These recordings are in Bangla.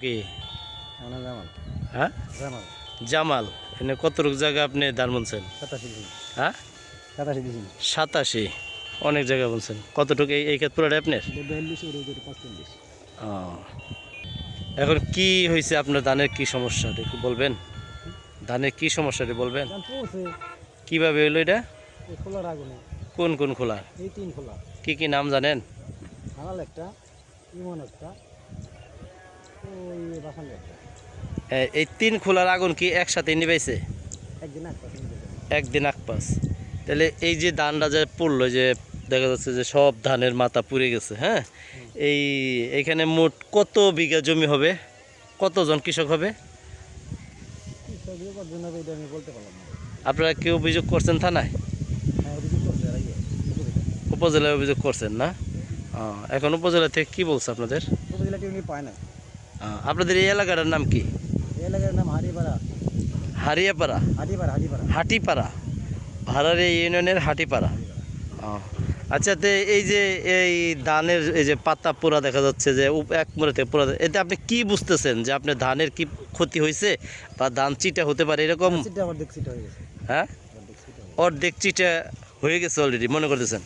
কি? জামাল। হ্যাঁ? জামাল। জামাল। এনে কতটুক জায়গা আপনি ধান বুনছেন? সাতাশি হ্যাঁ? সাতাশি সাতাশি। অনেক জায়গা বুনছেন। কতটুকু এই ক্ষেত পুরোটা আপনার? ও। এখন কি হয়েছে আপনার ধানের কি সমস্যাটা একটু বলবেন। ধানের কি সমস্যাটা বলবেন? কীভাবে হলো এটা? কোন কোন খোলা? কি কি নাম জানেন? একটা ইমন একটা ওই বাসানি একটা এ- এই তিন খোলার আগুন কি একসাথে নিবাইছে একদিন আকপাস তাহলে এই যে ধানটা যে পড়ল যে দেখা যাচ্ছে যে সব ধানের মাথা পুড়ে গেছে হ্যাঁ? এই এখানে মোট কত বিঘা জমি হবে? কতজন কৃষক হবে? আপনারা কেউ অভিযোগ করছেন থানায়? হ্যাঁ উপজেলায় অভিযোগ করছেন না? এখন উপজেলা থেকে কি বলছে আপনাদের? উপজেলা পায় না আপনাদের এই এলাকাটার নাম কি? এলাকার নাম হারিপাড়া হারিয়াপাড়া হারিপাড়া হারিপাড়া হাটিপাড়া। ভাড়ারে ইউনিয়নের হাটিপাড়া। ও, আচ্ছা তো এই যে এই ধানের এই যে পাতা পোড়া দেখা যাচ্ছে যে এক থেকে পোড়া এতে আপনি কি বুঝতেছেন যে আপনার ধানের কি ক্ষতি হয়েছে বা ধান চিটা হতে পারে এরকম? হ্যাঁ হয়ে? অর্ধেক চিটা হয়ে গেছে অলরেডি মনে করতেছেন?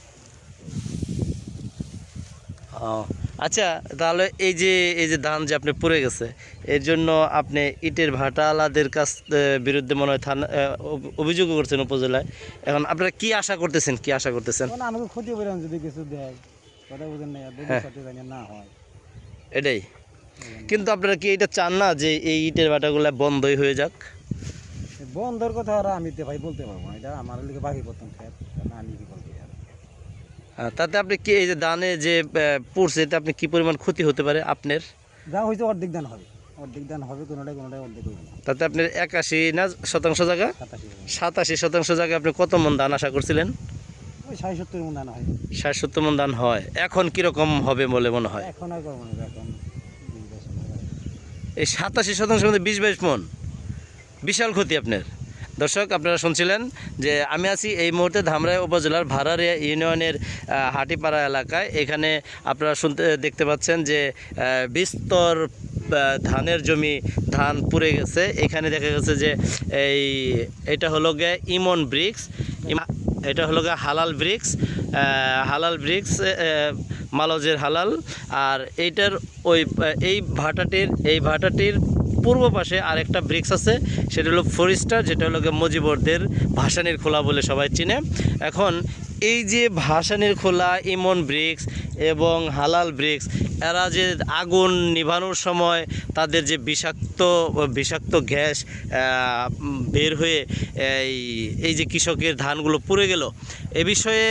ও আচ্ছা তাহলে এই যে এই যে ধান যে আপনি পড়ে গেছে এর জন্য আপনি ইটের ভাটালাদের কাছ বিরুদ্ধে মনে হয় থানা এ, অভ- অভিযোগও করছেন উপজেলায়। এখন আপনারা কি আশা করতেছেন কি আশা করতেছেন? আমাকে ক্ষতি করে যদি কিছু দেয়। কথা বুঝেন না হ্যাঁ। না হয়। এটাই। কিন্তু আপনারা কি এটা চান না যে এই ইটের ভাটাগুলো বন্ধই হয়ে যাক? বন্ধর কথা আর আমি তো ভাই বলতে পারব না এটা আমার লিখে বাকি না আমি কি হ্যাঁ, তাতে আপনি কি এই যে দানে যে পড়ছে এতে আপনি কি পরিমাণ ক্ষতি হতে পারে আপনার? যা হয়েছে অর্ধেক দান হবে। অর্ধেক দান হবে কোনোটাই কোনোটাই অর্ধেক তাতে আপনার একাশি না শতাংশ জায়গা? সাতাশি শতাংশ জায়গায় আপনি কত মন দান আশা করছিলেন? ওই ষাট সত্তর মন দান হয়। ষাট সত্তর মন ধান হয়। এখন কীরকম হবে বলে মনে হয়? এখন আর। এই সাতাশি শতাংশের মধ্যে বিশ বাইশ মন। বিশাল ক্ষতি আপনার। দর্শক, আপনারা শুনছিলেন যে আমি আছি এই মুহূর্তে ধামরাই উপজেলার ভাড়ারিয়া ইউনিয়নের হাটিপাড়া এলাকায়। এখানে আপনারা শুনতে, দেখতে পাচ্ছেন যে বিস্তর ধানের জমি, ধান পুড়ে গেছে। এখানে দেখা গেছে যে, এই, এটা হলো গে ইমন ব্রিক্স। এটা হলো গে হালাল ব্রিক্স। হালাল ব্রিক্স মালজের হালাল। আর এইটার ওই, এই ভাটাটির এই ভাটাটির পূর্ব পাশে আরেকটা ব্রিক্স আছে, সেটা হলো ফরিস্টার, যেটা হলো মজিবরদের ভাসানির খোলা বলে সবাই চিনে। এখন এই যে ভাসানির খোলা ইমন ব্রিক্স এবং হালাল ব্রিক্স। এরা যে আগুন নিভানোর সময় তাদের যে বিষাক্ত বিষাক্ত গ্যাস বের হয়ে এই এই যে কৃষকের ধানগুলো পুড়ে গেল, এ বিষয়ে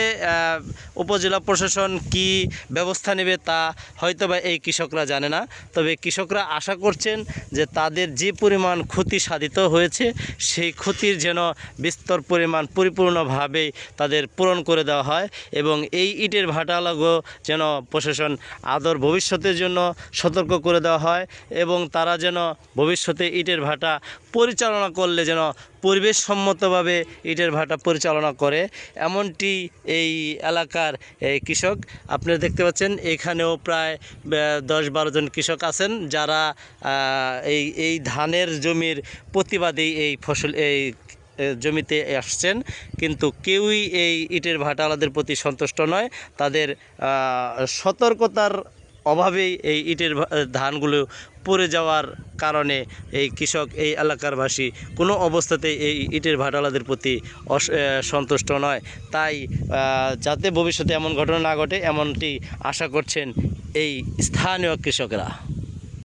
উপজেলা প্রশাসন কি ব্যবস্থা নেবে তা হয়তো বা এই কৃষকরা জানে না। তবে কৃষকরা আশা করছেন যে তাদের যে পরিমাণ ক্ষতি সাধিত হয়েছে, সেই ক্ষতির যেন বিস্তর পরিমাণ পরিপূর্ণভাবেই তাদের পূরণ করে দেওয়া হয় এবং এই ইটের ভাটালাগো যেন প্রশাসন আদর ভবিষ্যতের জন্য সতর্ক করে দেওয়া হয় এবং তারা যেন ভবিষ্যতে ইটের ভাটা পরিচালনা করলে যেন পরিবেশসম্মতভাবে ইটের ভাটা পরিচালনা করে। এমনটি এই এলাকার এই কৃষক, আপনারা দেখতে পাচ্ছেন, এখানেও প্রায় দশ বারো জন কৃষক আছেন যারা এই এই ধানের জমির প্রতিবাদেই এই ফসল, এই জমিতে আসছেন, কিন্তু কেউই এই ইটের ভাটালাদের প্রতি সন্তুষ্ট নয়। তাদের সতর্কতার অভাবেই এই ইটের ধানগুলো পড়ে যাওয়ার কারণে এই কৃষক, এই এলাকারবাসী কোনো অবস্থাতেই এই ইটের ভাটালাদের প্রতি সন্তুষ্ট নয়। তাই যাতে ভবিষ্যতে এমন ঘটনা না ঘটে, এমনটি আশা করছেন এই স্থানীয় কৃষকরা।